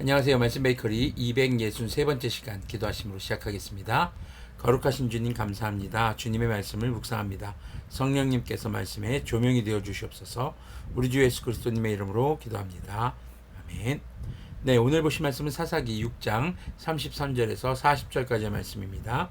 안녕하세요. 말씀 베이커리 263번째 시간 기도하심으로 시작하겠습니다. 거룩하신 주님 감사합니다. 주님의 말씀을 묵상합니다. 성령님께서 말씀에 조명이 되어 주시옵소서. 우리 주 예수 그리스도님의 이름으로 기도합니다. 아멘. 네, 오늘 보신 말씀은 사사기 6장 33절에서 40절까지의 말씀입니다.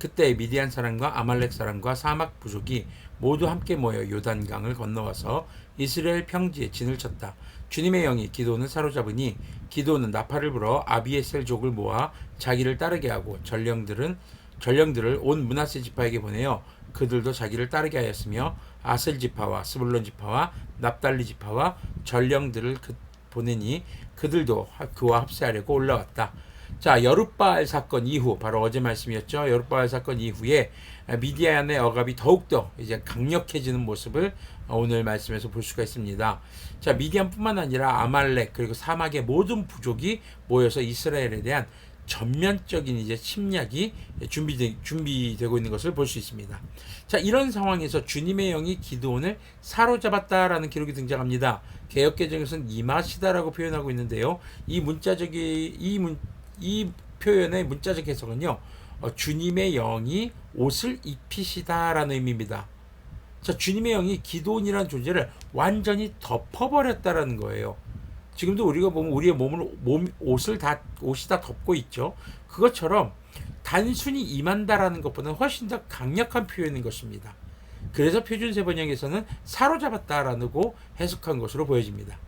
그때 미디안 사람과 아말렉 사람과 사막 부족이 모두 함께 모여 요단강을 건너와서 이스라엘 평지에 진을 쳤다. 주님의 영이 기도는 사로잡으니 기도는 나팔을 불어 아비에셀족을 모아 자기를 따르게 하고 전령들은 전령들을 온 문하세 지파에게 보내어 그들도 자기를 따르게 하였으며 아셀 지파와 스불론 지파와 납달리 지파와 전령들을 그 보내니 그들도 그와 합세하려고 올라왔다. 자, 여룻바알 사건 이후 바로 어제 말씀이었죠. 여룻바알 사건 이후에 미디안의 억압이 더욱더 이제 강력해지는 모습을 오늘 말씀에서 볼 수가 있습니다. 자, 미디안뿐만 아니라 아말렉 그리고 사막의 모든 부족이 모여서 이스라엘에 대한 전면적인 이제 침략이 준비되, 준비되고 있는 것을 볼 수 있습니다. 자, 이런 상황에서 주님의 영이 기도원을 사로잡았다라는 기록이 등장합니다. 개혁개정에서는 임하시다라고 표현하고 있는데요. 이 문자적이 이 문, 이 표현의 문자적 해석은요. 어, 주님의 영이 옷을 입히시다라는 의미입니다. 자, 주님의 영이 기도원이라는 존재를 완전히 덮어버렸다라는 거예요. 지금도 우리가 보면 우리의 몸을 몸 옷을 다 옷이 다 덮고 있죠. 그것처럼 단순히 임한다라는 것보다는 훨씬 더 강력한 표현인 것입니다. 그래서 표준세 번역에서는 사로잡았다라고 해석한 것으로 보여집니다.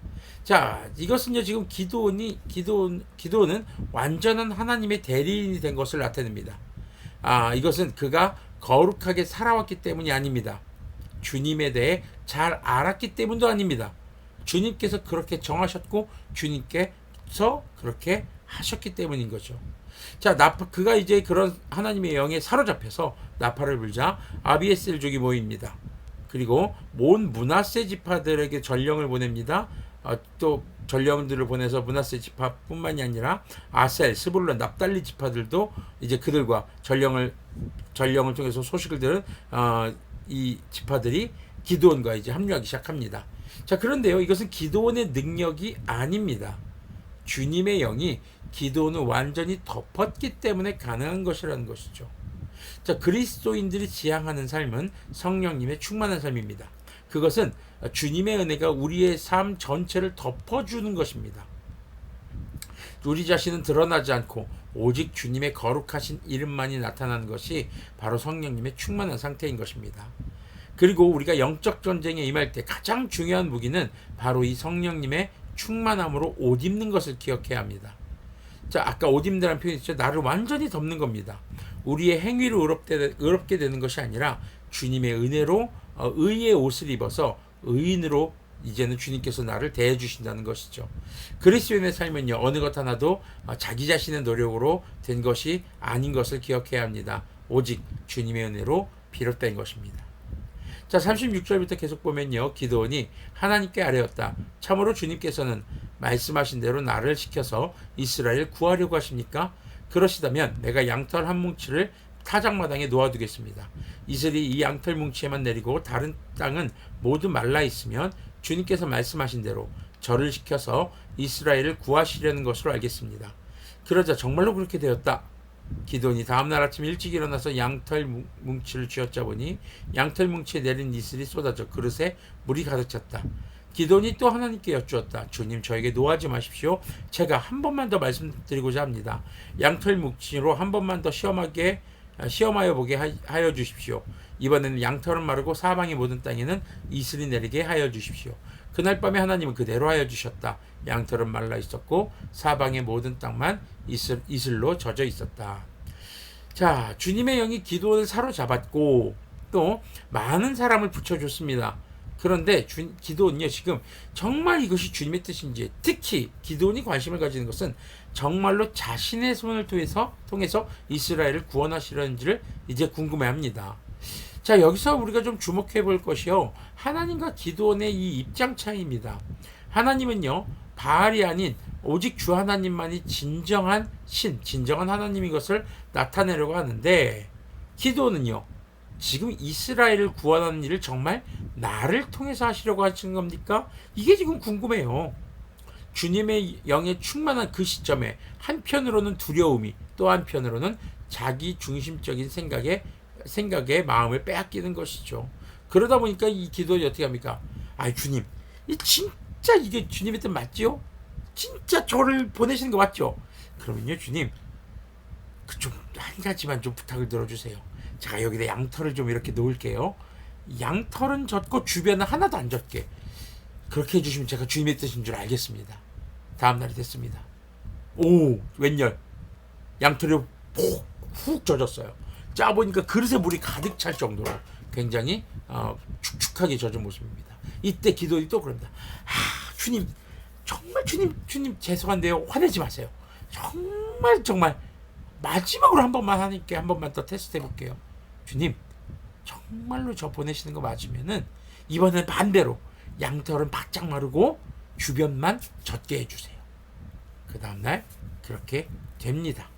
자, 이것은요, 지금 기도원이, 기도원, 기도원은 완전한 하나님의 대리인이 된 것을 나타냅니다. 아, 이것은 그가 거룩하게 살아왔기 때문이 아닙니다. 주님에 대해 잘 알았기 때문도 아닙니다. 주님께서 그렇게 정하셨고, 주님께서 그렇게 하셨기 때문인 거죠. 자, 나파, 그가 이제 그런 하나님의 영에 사로잡혀서 나팔을 불자 아비에셀족이 모입니다. 그리고 몬 문하세 지파들에게 전령을 보냅니다. 어, 또 전령들을 보내서 문하세 지파뿐만이 아니라 아셀, 스불론, 납달리 지파들도 이제 그들과 전령을 전령을 통해서 소식을 들은 어, 이 지파들이 기도원과 이제 합류하기 시작합니다. 자 그런데요 이것은 기도원의 능력이 아닙니다. 주님의 영이 기도원을 완전히 덮었기 때문에 가능한 것이라는 것이죠. 자 그리스도인들이 지향하는 삶은 성령님의 충만한 삶입니다. 그것은 주님의 은혜가 우리의 삶 전체를 덮어주는 것입니다. 우리 자신은 드러나지 않고 오직 주님의 거룩하신 이름만이 나타나는 것이 바로 성령님의 충만한 상태인 것입니다. 그리고 우리가 영적 전쟁에 임할 때 가장 중요한 무기는 바로 이 성령님의 충만함으로 옷 입는 것을 기억해야 합니다. 자, 아까 옷 입는다는 표현이 있죠. 나를 완전히 덮는 겁니다. 우리의 행위로 의롭게, 되는 것이 아니라 주님의 은혜로 어, 의의 옷을 입어서 의인으로 이제는 주님께서 나를 대해 주신다는 것이죠. 그리스도인의 삶은요 어느 것 하나도 어, 자기 자신의 노력으로 된 것이 아닌 것을 기억해야 합니다. 오직 주님의 은혜로 비롯된 것입니다. 자 36절부터 계속 보면요 기도원이 하나님께 아뢰었다. 참으로 주님께서는 말씀하신 대로 나를 시켜서 이스라엘 구하려고 하십니까? 그러시다면 내가 양털 한 뭉치를 타작마당에 놓아두겠습니다. 이슬이 이 양털 뭉치에만 내리고 다른 땅은 모두 말라 있으면 주님께서 말씀하신 대로 저를 시켜서 이스라엘을 구하시려는 것으로 알겠습니다. 그러자 정말로 그렇게 되었다. 기돈이 다음날 아침 일찍 일어나서 양털 뭉치를 쥐었자 보니 양털 뭉치에 내린 이슬이 쏟아져 그릇에 물이 가득 찼다. 기돈이 또 하나님께 여쭈었다. 주님 저에게 노하지 마십시오. 제가 한 번만 더 말씀드리고자 합니다. 양털 뭉치로 한 번만 더 시험하게 시험하여 보게 하여 주십시오. 이번에는 양털은 마르고 사방의 모든 땅에는 이슬이 내리게 하여 주십시오. 그날 밤에 하나님은 그대로 하여 주셨다. 양털은 말라 있었고 사방의 모든 땅만 이슬, 이슬로 젖어 있었다. 자, 주님의 영이 기도를 사로잡았고 또 많은 사람을 붙여줬습니다. 그런데 주, 기도는요 지금 정말 이것이 주님의 뜻인지 특히 기도원이 관심을 가지는 것은 정말로 자신의 손을 통해서 통해서 이스라엘을 구원하시려는지를 이제 궁금해 합니다. 자 여기서 우리가 좀 주목해 볼 것이요 하나님과 기도원의 이 입장 차이입니다. 하나님은요 바알이 아닌 오직 주 하나님만이 진정한 신, 진정한 하나님인 것을 나타내려고 하는데 기도는요 지금 이스라엘을 구원하는 일을 정말 나를 통해서 하시려고 하시는 겁니까? 이게 지금 궁금해요. 주님의 영에 충만한 그 시점에 한편으로는 두려움이 또 한편으로는 자기 중심적인 생각에 생각에 마음을 빼앗기는 것이죠. 그러다 보니까 이 기도를 어떻게 합니까? 아 주님, 이 진짜 이게 주님의 뜻 맞지요? 진짜 저를 보내시는 거 맞죠? 그러면요 주님, 그 좀 한 가지만 좀 부탁을 들어주세요. 제가 여기다 양털을 좀 이렇게 놓을게요. 양털은 젖고 주변은 하나도 안 젖게. 그렇게 해주시면 제가 주님의 뜻인 줄 알겠습니다. 다음 날이 됐습니다. 오, 웬열. 양털이 푹 젖었어요. 짜 보니까 그릇에 물이 가득 찰 정도로 굉장히 어, 축축하게 젖은 모습입니다. 이때 기도이 또 그럽니다. 아, 주님, 정말 주님, 주님 죄송한데요. 화내지 마세요. 정말 정말 마지막으로 한 번만 하니까 한 번만 더 테스트 해볼게요. 주님, 정말로 저 보내시는 거 맞으면은 이번엔 반대로 양털은 바짝 마르고 주변만 젖게 해주세요. 그 다음날 그렇게 됩니다.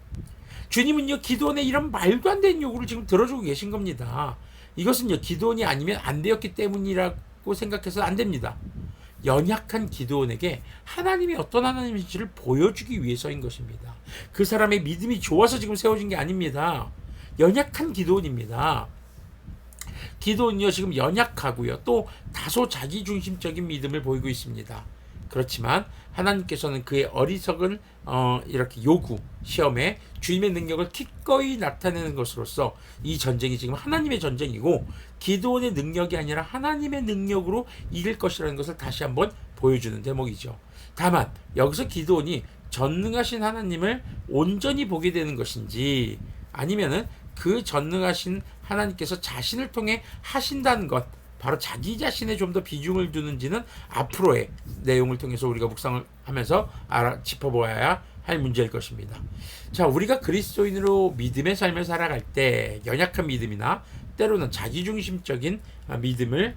주님은요 기도원의 이런 말도 안 되는 요구를 지금 들어주고 계신 겁니다. 이것은요 기도원이 아니면 안 되었기 때문이라고 생각해서 안 됩니다. 연약한 기도원에게 하나님이 어떤 하나님인지를 보여주기 위해서인 것입니다. 그 사람의 믿음이 좋아서 지금 세워진 게 아닙니다. 연약한 기도원입니다. 기도는요 지금 연약하고요 또 다소 자기중심적인 믿음을 보이고 있습니다. 그렇지만 하나님께서는 그의 어리석은 어, 이렇게 요구 시험에 주님의 능력을 기꺼이 나타내는 것으로서 이 전쟁이 지금 하나님의 전쟁이고 기도원의 능력이 아니라 하나님의 능력으로 이길 것이라는 것을 다시 한번 보여주는 대목이죠. 다만 여기서 기도원이 전능하신 하나님을 온전히 보게 되는 것인지 아니면은 그 전능하신 하나님께서 자신을 통해 하신다는 것 바로 자기 자신에 좀 더 비중을 두는지는 앞으로의 내용을 통해서 우리가 묵상을 하면서 알아 짚어보아야 할 문제일 것입니다. 자, 우리가 그리스도인으로 믿음의 삶을 살아갈 때 연약한 믿음이나 때로는 자기중심적인 믿음을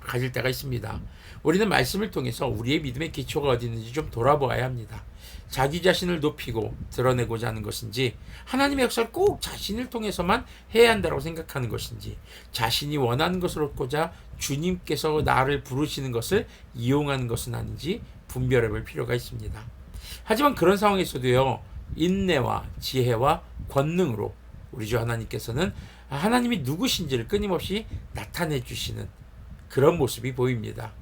가질 때가 있습니다. 우리는 말씀을 통해서 우리의 믿음의 기초가 어디 있는지 좀 돌아보아야 합니다. 자기 자신을 높이고 드러내고자 하는 것인지 하나님의 역사를 꼭 자신을 통해서만 해야 한다고 생각하는 것인지 자신이 원하는 것을 얻고자 주님께서 나를 부르시는 것을 이용하는 것은 아닌지 분별해 볼 필요가 있습니다. 하지만 그런 상황에서도요 인내와 지혜와 권능으로 우리 주 하나님께서는 하나님이 누구신지를 끊임없이 나타내 주시는 그런 모습이 보입니다.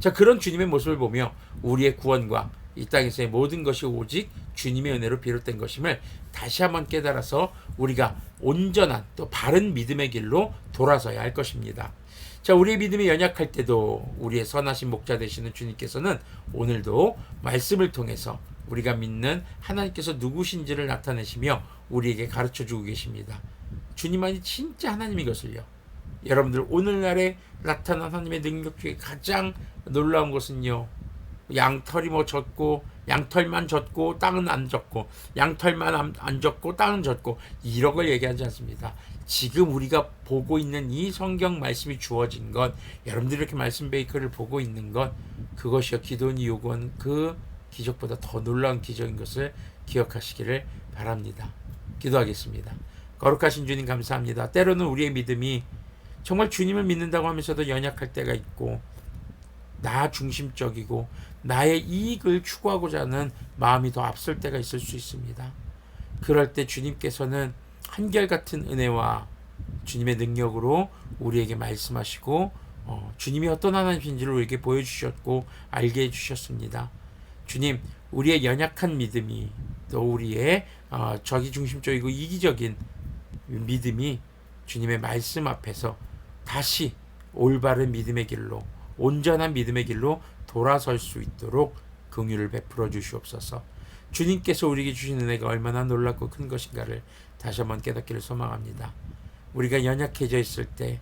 자, 그런 주님의 모습을 보며 우리의 구원과 이 땅에서의 모든 것이 오직 주님의 은혜로 비롯된 것임을 다시 한번 깨달아서 우리가 온전한 또 바른 믿음의 길로 돌아서야 할 것입니다. 자, 우리의 믿음이 연약할 때도 우리의 선하신 목자 되시는 주님께서는 오늘도 말씀을 통해서 우리가 믿는 하나님께서 누구신지를 나타내시며 우리에게 가르쳐 주고 계십니다. 주님만이 진짜 하나님인 것을요. 여러분들 오늘날에 나타난 하나님의 능력 중에 가장 놀라운 것은요. 양털이 뭐 젖고 양털만 젖고 땅은 안 젖고 양털만 안, 안 젖고 땅은 젖고 이런 걸 얘기하지 않습니다. 지금 우리가 보고 있는 이 성경 말씀이 주어진 것 여러분들이 이렇게 말씀 베이커를 보고 있는 것 그것이요 기도원이 요구한 그 기적보다 더 놀라운 기적인 것을 기억하시기를 바랍니다. 기도하겠습니다. 거룩하신 주님 감사합니다. 때로는 우리의 믿음이 정말 주님을 믿는다고 하면서도 연약할 때가 있고 나 중심적이고 나의 이익을 추구하고자 하는 마음이 더 앞설 때가 있을 수 있습니다. 그럴 때 주님께서는 한결같은 은혜와 주님의 능력으로 우리에게 말씀하시고 어, 주님이 어떤 하나님인지를 우리에게 보여주셨고 알게 해주셨습니다. 주님, 우리의 연약한 믿음이 또 우리의 어, 저기 중심적이고 이기적인 믿음이 주님의 말씀 앞에서 다시 올바른 믿음의 길로 온전한 믿음의 길로 돌아설 수 있도록 긍휼을 베풀어 주시옵소서. 주님께서 우리에게 주신 은혜가 얼마나 놀랍고 큰 것인가를 다시 한번 깨닫기를 소망합니다. 우리가 연약해져 있을 때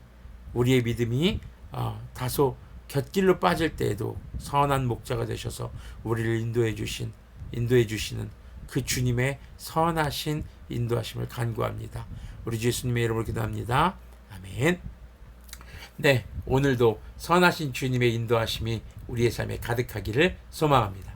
우리의 믿음이 어, 다소 곁길로 빠질 때에도 선한 목자가 되셔서 우리를 인도해 주신 인도해 주시는 그 주님의 선하신 인도하심을 간구합니다. 우리 주 예수님의 이름으로 기도합니다. 아멘. 네, 오늘도 선하신 주님의 인도하심이 우리의 삶에 가득하기를 소망합니다.